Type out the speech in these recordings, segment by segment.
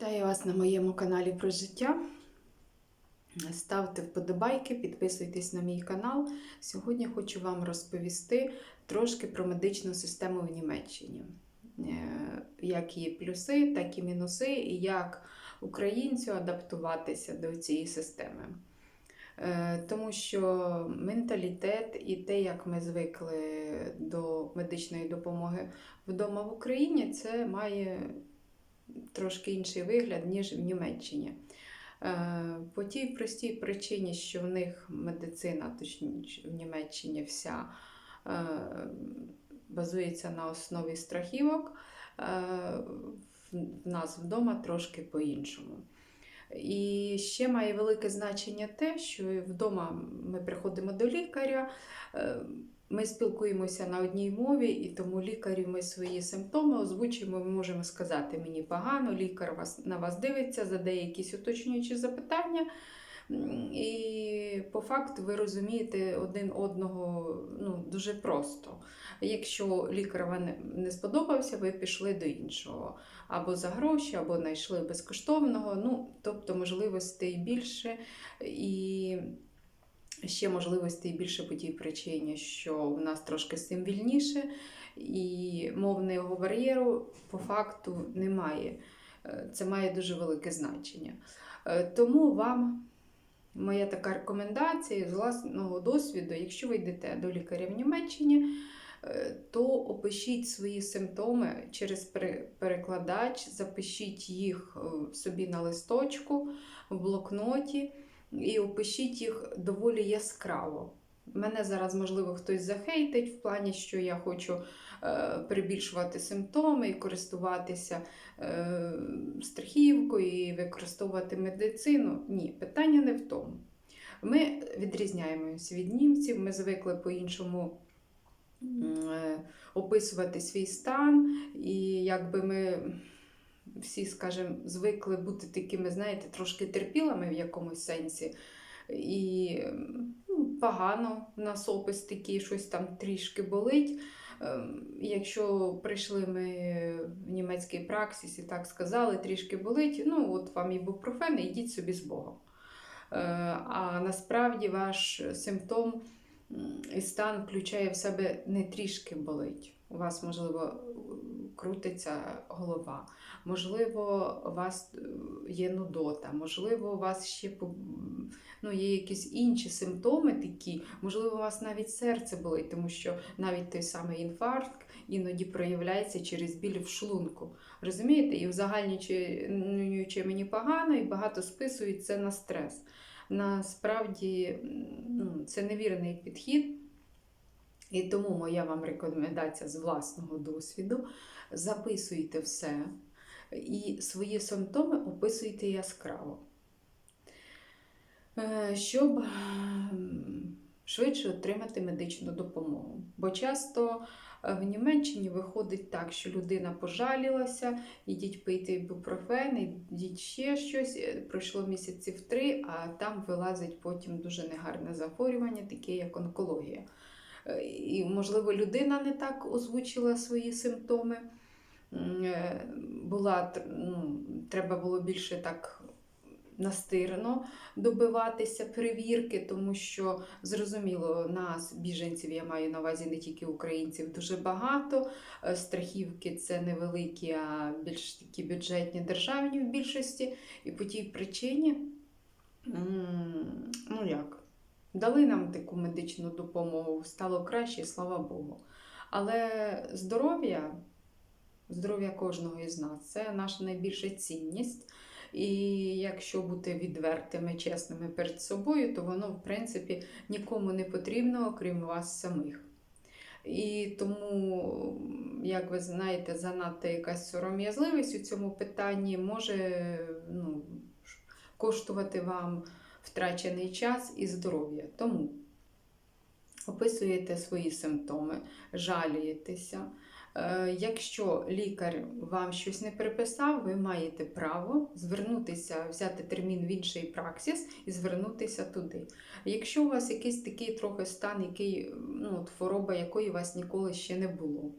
Вітаю вас на моєму каналі про життя. Ставте вподобайки, підписуйтесь на мій канал. Сьогодні хочу вам розповісти трошки про медичну систему в Німеччині. Е, Як її плюси, так і мінуси, і як українцю адаптуватися до цієї системи. Е, Тому що менталітет і те, як ми звикли до медичної допомоги вдома в Україні, це має трошки інший вигляд, ніж в Німеччині. Е, По тій простій причині, що в них медицина, точніше в Німеччині, вся е, базується на основі страхівок, е, в нас вдома трошки по-іншому. І ще має велике значення те, що вдома ми приходимо до лікаря, ми спілкуємося на одній мові, і тому лікарю ми свої симптоми озвучуємо, ми можемо сказати, мені погано, лікар вас, на вас дивиться, задає якісь уточнюючі запитання. І по факту ви розумієте один одного ну, дуже просто. Якщо лікар вам не- сподобався, ви пішли до іншого. Або за гроші, або знайшли безкоштовного. Ну, тобто можливостей більше. І ще можливостей більше по тій причині, що в нас трошки з цим вільніше, і мовного бар'єру по факту немає. Е, Це має дуже велике значення. Е, Тому вам моя така рекомендація з власного досвіду, якщо ви йдете до лікаря в Німеччині, е, то опишіть свої симптоми через перекладач, запишіть їх собі на листочку, в блокноті і опишіть їх доволі яскраво. Мене зараз, можливо, хтось захейтить в плані, що я хочу е, перебільшувати симптоми і користуватися е, страхівкою і використовувати медицину. Ні, питання не в тому. Ми відрізняємося від німців, ми звикли по-іншому е, описувати свій стан, і якби ми всі, скажімо, звикли бути такими, знаєте, трошки терпілими в якомусь сенсі. І ну, погано нас опис такий, щось там трішки болить. Ем, Якщо прийшли ми в німецький праксис і так сказали, трішки болить, ну от вам і йдіть собі з Богом. Е, А насправді ваш симптом і стан включає в себе не трішки болить. У вас, можливо, крутиться голова, можливо, у вас е, є нудота, можливо, у вас ще ну, є якісь інші симптоми такі, можливо, у вас навіть серце болить, тому що навіть той самий інфаркт іноді проявляється через біль в шлунку. Розумієте? І узагальнюючи мені погано, і багато списують це на стрес. Насправді ну, це невірний підхід. І тому моя вам рекомендація з власного досвіду: записуйте все і свої симптоми описуйте яскраво, Е, щоб ем, швидше отримати медичну допомогу. Бо часто е, в Німеччині виходить так, що людина пожалілася, ідіть пийте ібупрофен, ідіть ще щось. Е, Пройшло місяців три, а там вилазить потім дуже негарне захворювання, таке як онкологія. Е, І, можливо, людина не так озвучила свої симптоми. Е, Була, ну, треба було більше так настирно добиватися перевірки, тому що зрозуміло, нас, біженців, я маю на увазі не тільки українців, дуже багато. Е, Страхівки це невеликі, а більш такі бюджетні державні в більшості. І по тій причині, ну як, дали нам таку медичну допомогу, стало краще, слава Богу. Але здоров'я, здоров'я кожного із нас це наша найбільша цінність. І якщо бути відвертими, чесними перед собою, то воно, в принципі, нікому не потрібно, окрім вас самих. І тому, як ви знаєте, занадто якась сором'язливість у цьому питанні може ну, коштувати вам втрачений час і здоров'я. Тому описуєте свої симптоми, жалієтеся. Е, Якщо лікар вам щось не приписав, ви маєте право звернутися, взяти термін в інший праксис і звернутися туди. Якщо у вас якийсь такий трохи стан, який, ну, хвороба якої у вас ніколи ще не було,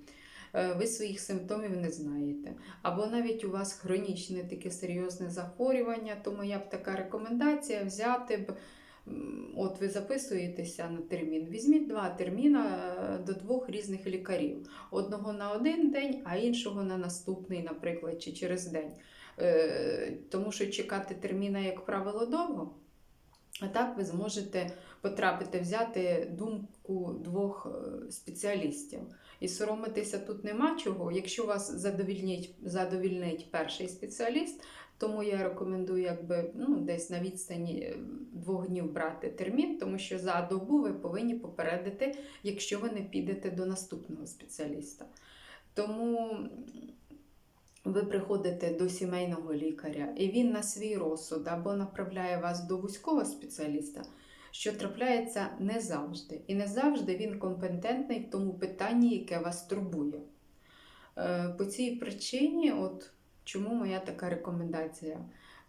ви своїх симптомів не знаєте. Або навіть у вас хронічне таке серйозне захворювання, то моя б така рекомендація взяти б. От ви записуєтеся на термін. Візьміть два терміна е, до двох різних лікарів. Одного на один день, а іншого на наступний, наприклад, чи через день. Е, Тому що чекати терміна, як правило, довго. А так ви зможете потрапити, взяти думку двох е, спеціалістів. І соромитися тут нема чого. Якщо вас задовільнить, задовільнить перший спеціаліст, тому я рекомендую якби, ну, десь на відстані е, двох днів брати термін, тому що за добу ви повинні попередити, якщо ви не підете до наступного спеціаліста. Тому ви приходите до сімейного лікаря, і він на свій розсуд або направляє вас до вузького спеціаліста, що трапляється не завжди. І не завжди він компетентний в тому питанні, яке вас турбує. Е, По цій причині, от чому моя така рекомендація.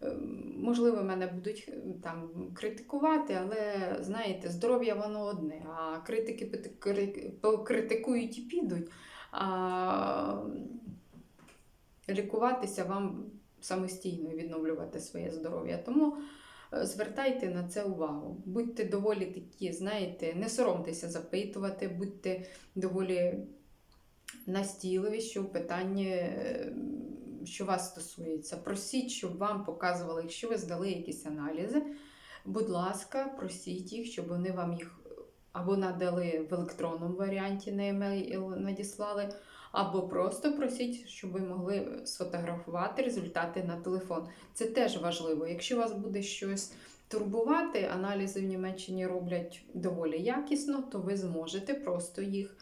Е, Можливо, мене будуть е, там критикувати, але знаєте, здоров'я воно одне, а критики покритикують і підуть. А лікуватися вам самостійно і відновлювати своє здоров'я. Тому е, звертайте на це увагу. Будьте доволі такі, знаєте, не соромтеся запитувати, будьте доволі настійливі, що в питанні, е, що вас стосується. Просіть, щоб вам показували, якщо ви здали якісь аналізи. Будь ласка, просіть їх, щоб вони вам їх або надали в електронному варіанті на емейл надіслали, або просто просіть, щоб ви могли сфотографувати результати на телефон. Це теж важливо. Якщо вас буде щось турбувати, аналізи в Німеччині роблять доволі якісно, то ви зможете просто їх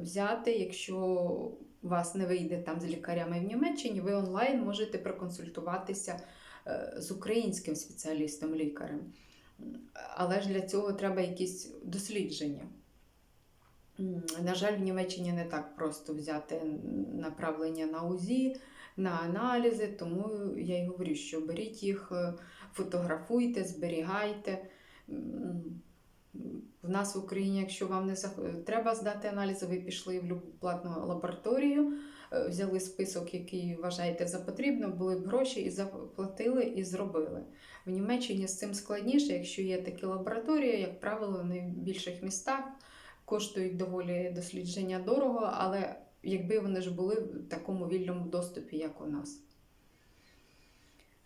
взяти. Якщо вас не вийде там з лікарями в Німеччині, ви онлайн можете проконсультуватися е, з українським спеціалістом-лікарем. Але ж для цього треба якісь дослідження. На жаль, в Німеччині не так просто взяти направлення на УЗІ, на аналізи, тому я й говорю, що беріть їх, е, фотографуйте, зберігайте. В нас в Україні, якщо вам не треба здати аналізи, ви пішли в любу платну лабораторію, е, взяли список, який вважаєте за потрібно, були б гроші і заплатили і зробили. В Німеччині з цим складніше, якщо є такі лабораторії, як правило, в більших містах коштують доволі дослідження дорого, але якби вони ж були в такому вільному доступі, як у нас.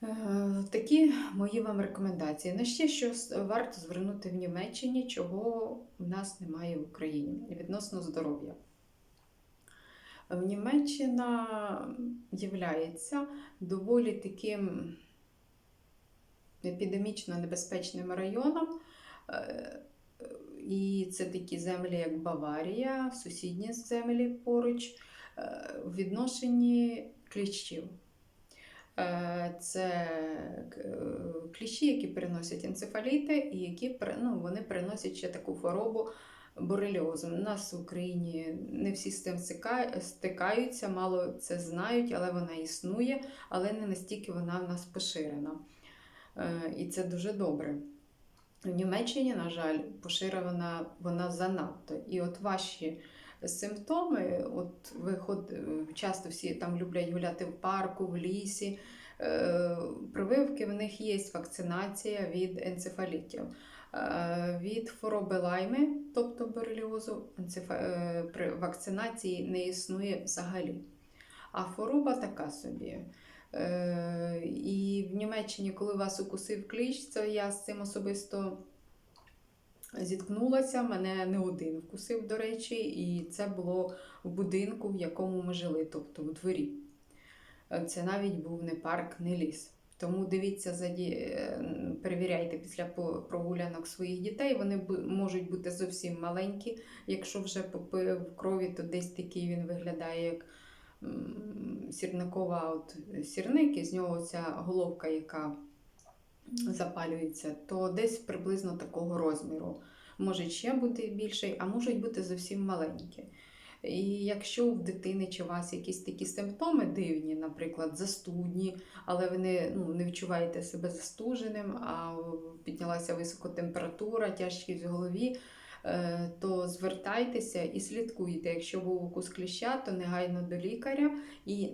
Е, Такі мої вам рекомендації. На ще що варто звернути в Німеччині, чого в нас немає в Україні відносно здоров'я. Німеччина є доволі таким епідемічно небезпечним районом. І це такі землі, як Баварія, сусідні землі поруч, е, в відношенні кліщів. Е, Це е, кліщі, які переносять енцефаліти, і які ну, вони переносять ще таку хворобу борельозу. У нас в Україні не всі з цим стикаються, мало це знають, але вона існує, але не настільки вона в нас поширена. І це дуже добре. В Німеччині, на жаль, поширена вона занадто. І от ваші симптоми, от ви ход, часто всі там люблять гуляти в парку, в лісі. Е, Прививки в них є вакцинація від енцефалітів. Е, Від хвороби лайми, тобто бореліозу, е, при вакцинації не існує взагалі. А хвороба така собі. Е, І в Німеччині, коли вас укусив кліщ, це я з цим особисто зіткнулася. Мене не один вкусив, до речі, і це було в будинку, в якому ми жили, тобто в дворі. Це навіть був не парк, не ліс. Тому дивіться, перевіряйте після прогулянок своїх дітей. Вони можуть бути зовсім маленькі. Якщо вже попив крові, то десь такий він виглядає як сірникова от сірник, і з нього ця головка, яка запалюється, то десь приблизно такого розміру. Може ще бути більший, а можуть бути зовсім маленькі. І якщо в дитини чи у вас якісь такі симптоми дивні, наприклад, застудні, але ви не, ну, не відчуваєте себе застуженим, а піднялася висока температура, тяжкість в голові, то звертайтеся і слідкуйте. Якщо був укус кліща, то негайно до лікаря і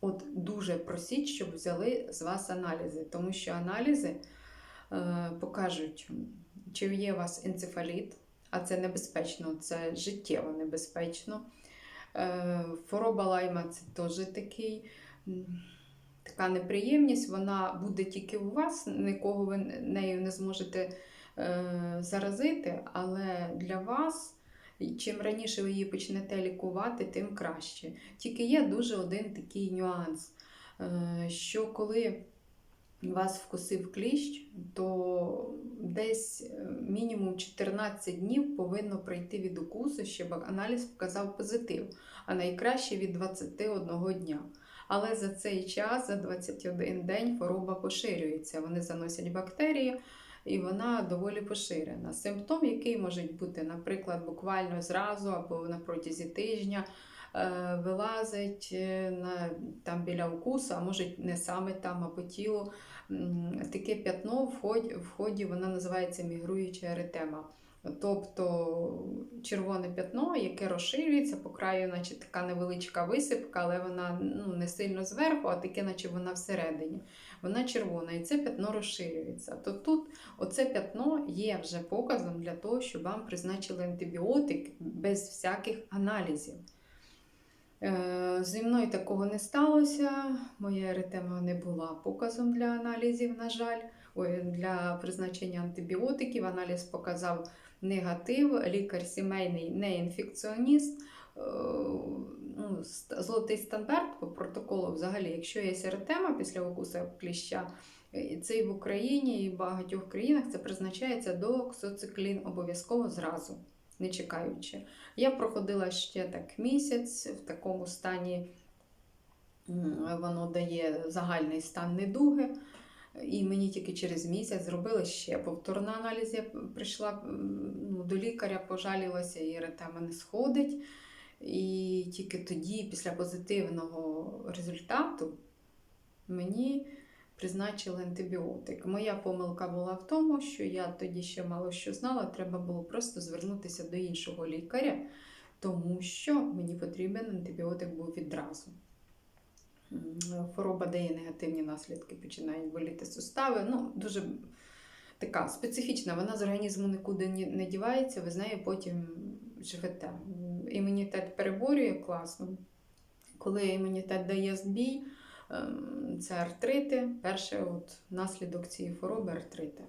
от дуже просіть, щоб взяли з вас аналізи, тому що аналізи е, покажуть, чи є у вас енцефаліт, а це небезпечно, це життєво небезпечно. Е, Хвороба лайма це теж такий. Така неприємність, вона буде тільки у вас, нікого ви нею не зможете е, заразити, але для вас, чим раніше ви її почнете лікувати, тим краще. Тільки є дуже один такий нюанс, е, що коли вас вкусив кліщ, то десь е, мінімум 14 днів повинно пройти від укусу, щоб аналіз показав позитив, а найкраще від 21 дня. Але за цей час, за 21 день, хвороба поширюється. Вони заносять бактерії, і вона доволі поширена. Симптом, який може бути, наприклад, буквально зразу або на протязі тижня. е, Вилазить е, на, там біля укусу, а може не саме там, а по тілу. Таке п'ятно в ході, в ході воно називається мігруюча еретема. Тобто червоне п'ятно, яке розширюється по краю, наче така невеличка висипка, але вона ну, не сильно зверху, а таке, наче вона всередині. Вона червона, і це п'ятно розширюється. То тут оце п'ятно є вже показом для того, щоб вам призначили антибіотик без всяких аналізів. Е, Зі мною такого не сталося. Моя еретема не була показом для аналізів, на жаль. Для призначення антибіотиків. Аналіз показав негатив. Лікар сімейний не інфекціоніст. Е, Ну, золотий стандарт по протоколу, взагалі, якщо є еретема після укусу кліща, е, це і в Україні, і в багатьох країнах це призначається доксоциклін обов'язково зразу, не чекаючи. Я проходила ще так місяць в такому стані, воно дає загальний стан недуги. І мені тільки через місяць зробили ще повторний аналіз. Я прийшла ну, до лікаря, пожалілася, і ретема не сходить. І тільки тоді, після позитивного результату, мені призначили антибіотик. Моя помилка була в тому, що я тоді ще мало що знала, треба було просто звернутися до іншого лікаря, тому що мені потрібен антибіотик був відразу. Хвороба дає негативні наслідки, починають боліти сустави. Ну, дуже така специфічна, вона з організму нікуди не дівається, ви з нею потім живете. Імунітет переборює класно. Коли імунітет дає збій, ем, це артрити. Перший от наслідок цієї хвороби артрити.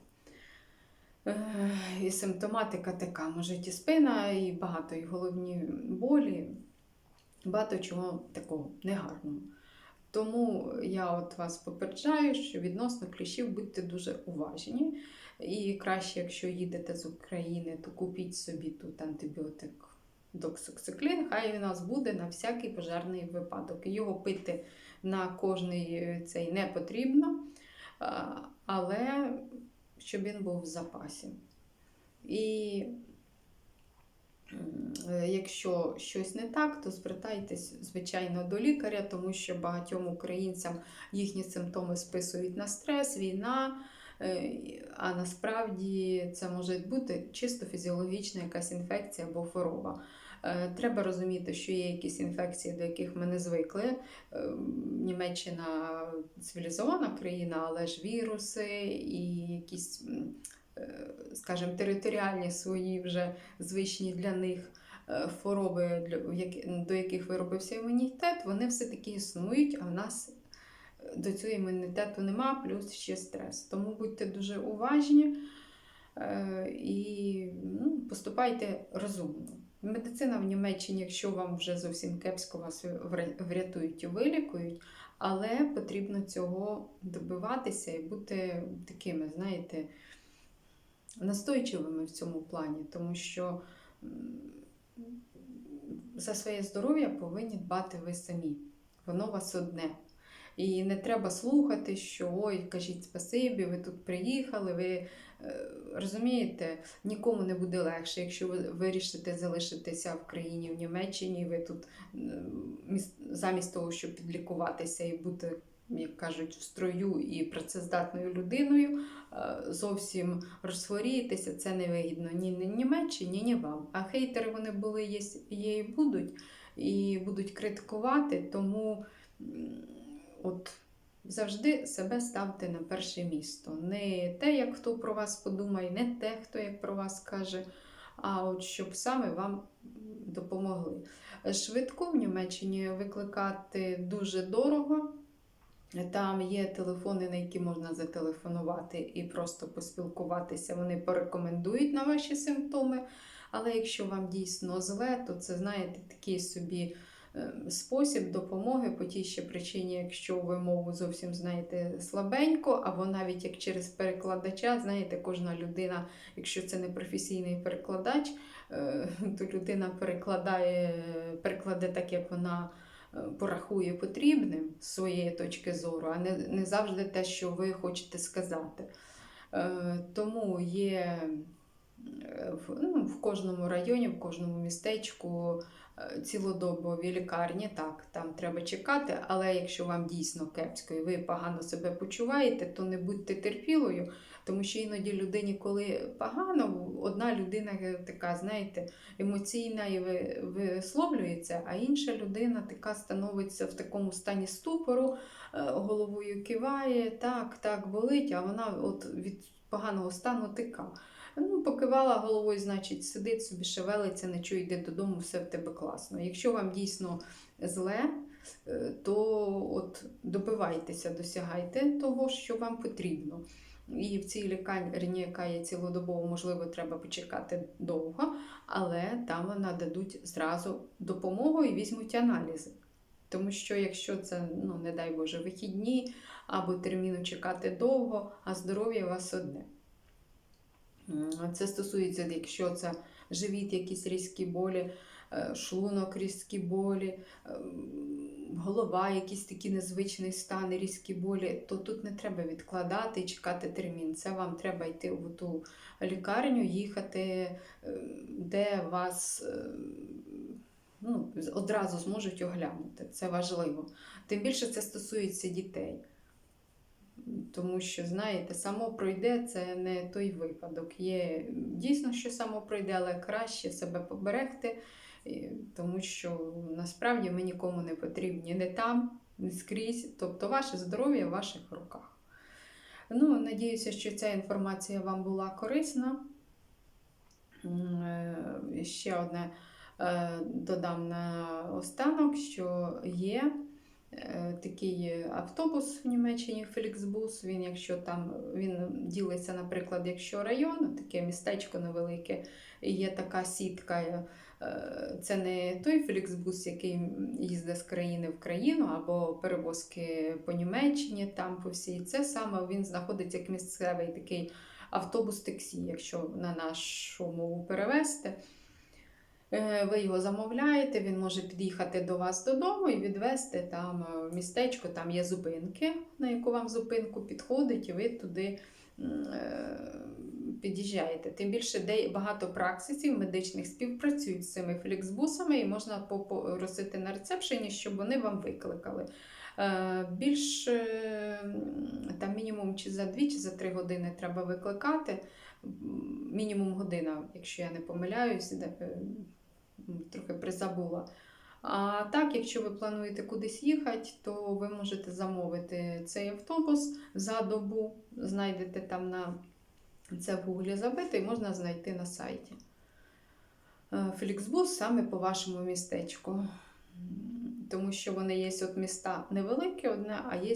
Е, І симптоматика така, може і спина, і багато, і головні болі, багато чого такого негарного. Тому я от вас попереджаю, що відносно кліщів будьте дуже уважні. І краще, якщо їдете з України, то купіть собі тут антибіотик доксоциклін. Хай у нас буде на всякий пожежний випадок. Його пити на кожний цей не потрібно, але щоб він був в запасі. І якщо щось не так, то звертайтесь, звичайно, до лікаря, тому що багатьом українцям їхні симптоми списують на стрес, війна. Е, А насправді це може бути чисто фізіологічна якась інфекція або хвороба. Е, Треба розуміти, що є якісь інфекції, до яких ми не звикли. Е, Німеччина цивілізована країна, але ж віруси і якісь, е, скажімо, територіальні свої вже звичні для них е, хвороби, до яких виробився імунітет, вони все-таки існують, а в нас до цього імунітету нема, плюс ще стрес. Тому будьте дуже уважні е, і ну, поступайте розумно. Медицина в Німеччині, якщо вам вже зовсім кепсько вас врятують і вилікують, але потрібно цього добиватися і бути такими, знаєте, настойчивими в цьому плані, тому що за своє здоров'я повинні дбати ви самі. Воно вас одне. І не треба слухати, що ой, кажіть спасибі, ви тут приїхали. Ви е, розумієте, нікому не буде легше, якщо ви вирішите залишитися в країні в Німеччині. Ви тут замість того, щоб підлікуватися і бути як кажуть, в строю і працездатною людиною, е, зовсім розхворієтеся, це не вигідно ні ні Німеччині, ні вам. А хейтери вони були, є, є і будуть, і будуть критикувати, тому от. Завжди себе ставте на перше місто. Не те, як хто про вас подумає, не те, хто як про вас каже, а от щоб саме вам допомогли. Швидко в Німеччині викликати дуже дорого. Там є телефони, на які можна зателефонувати і просто поспілкуватися. Вони порекомендують на ваші симптоми. Але якщо вам дійсно зле, то це, знаєте, такий собі е, спосіб допомоги по тій ще причині, якщо ви мову зовсім знаєте слабенько, або навіть як через перекладача, знаєте, кожна людина, якщо це не професійний перекладач, е, то людина перекладає, перекладе так, як вона порахує потрібним з своєї точки зору, а не, не завжди те, що ви хочете сказати. Е, Тому є е, в, ну, в кожному районі, в кожному містечку е, цілодобові лікарні. Так, там треба чекати, але якщо вам дійсно кепсько і ви погано себе почуваєте, то не будьте терпілою, тому що іноді людині, коли погано, одна людина е, така, знаєте, емоційна і висловлюється, а інша людина така становиться в такому стані ступору, е, головою киває, так, так болить, а вона от від поганого стану тика. Ну, покивала головою, значить, сидить собі, шевелиться, не чує, йде додому, все в тебе класно. Якщо вам дійсно зле, е, то от добивайтеся, досягайте того, що вам потрібно. І в цій лікарні, яка є цілодобово, можливо, треба почекати довго, але там нададуть зразу допомогу і візьмуть аналізи. Тому що якщо це, ну не дай Боже, вихідні або терміну чекати довго, а здоров'я у вас одне. Це стосується, якщо це живіт, якісь різкі болі, е, шлунок, різкі болі, ем, голова, якісь такі незвичні стани, різкі болі, то тут не треба відкладати і чекати термін. Це вам треба йти в ту лікарню, їхати, ем, де вас ем, ну, одразу зможуть оглянути. Це важливо. Тим більше це стосується дітей. Тому що, знаєте, само пройде це не той випадок. Є дійсно, що само пройде, але краще себе поберегти, тому що насправді ми нікому не потрібні не там, не скрізь. Тобто ваше здоров'я в ваших руках. Ну, надіюся, що ця інформація вам була корисна. Е, Ще одне е, додам на останок, що є е, такий автобус в Німеччині Феліксбус. Він, якщо там він ділиться, наприклад, якщо район, таке містечко невелике, є така сітка. Е, Це не той Феліксбус, який їздить з країни в країну, або перевозки по Німеччині, там по всій. Це саме він знаходиться як місцевий такий автобус таксі, якщо на нашу мову перевести. Е, Ви його замовляєте, він може під'їхати до вас додому і відвести там е, в містечко, там є зупинки, на яку вам зупинку підходить, і ви туди під'їжджаєте. Тим більше, де багато праксисів медичних співпрацюють з цими фліксбусами, і можна попросити на рецепшені, щоб вони вам викликали. Е, Більш е, там мінімум чи за 2, чи за 3 години треба викликати. Мінімум година, якщо я не помиляюсь, е, трохи призабула. А так, якщо ви плануєте кудись їхати, то ви можете замовити цей автобус за добу, знайдете там на це в гуглі забити і можна знайти на сайті. Е, Феліксбус саме по вашому містечку. Тому що вони є от міста невеликі, одне, а є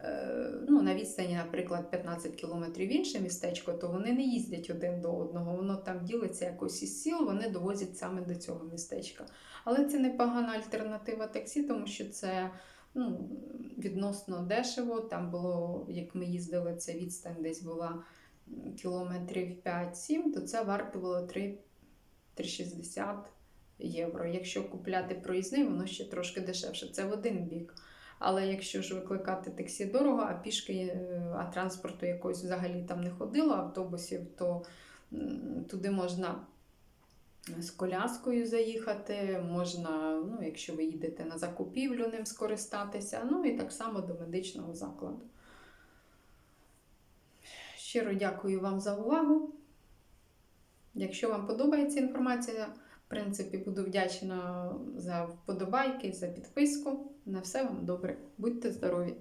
е, ну, на відстані, наприклад, 15 кілометрів інше містечко, то вони не їздять один до одного. Воно там ділиться якось із сіл, вони довозять саме до цього містечка. Але це непогана альтернатива таксі, тому що це ну, відносно дешево. Там було, як ми їздили, це відстань десь була кілометрів 5-7, то це варто було 3,60 євро. Якщо купляти проїзний, воно ще трошки дешевше. Це в один бік. Але якщо ж викликати таксі дорого, а пішки, е, а транспорту якогось взагалі там не ходило, автобусів, то туди можна з коляскою заїхати, можна, ну, якщо ви їдете на закупівлю, ним скористатися, ну і так само до медичного закладу. Щиро дякую вам за увагу. Якщо вам подобається інформація, в принципі, буду вдячна за вподобайки, за підписку. На все вам добре. Будьте здорові!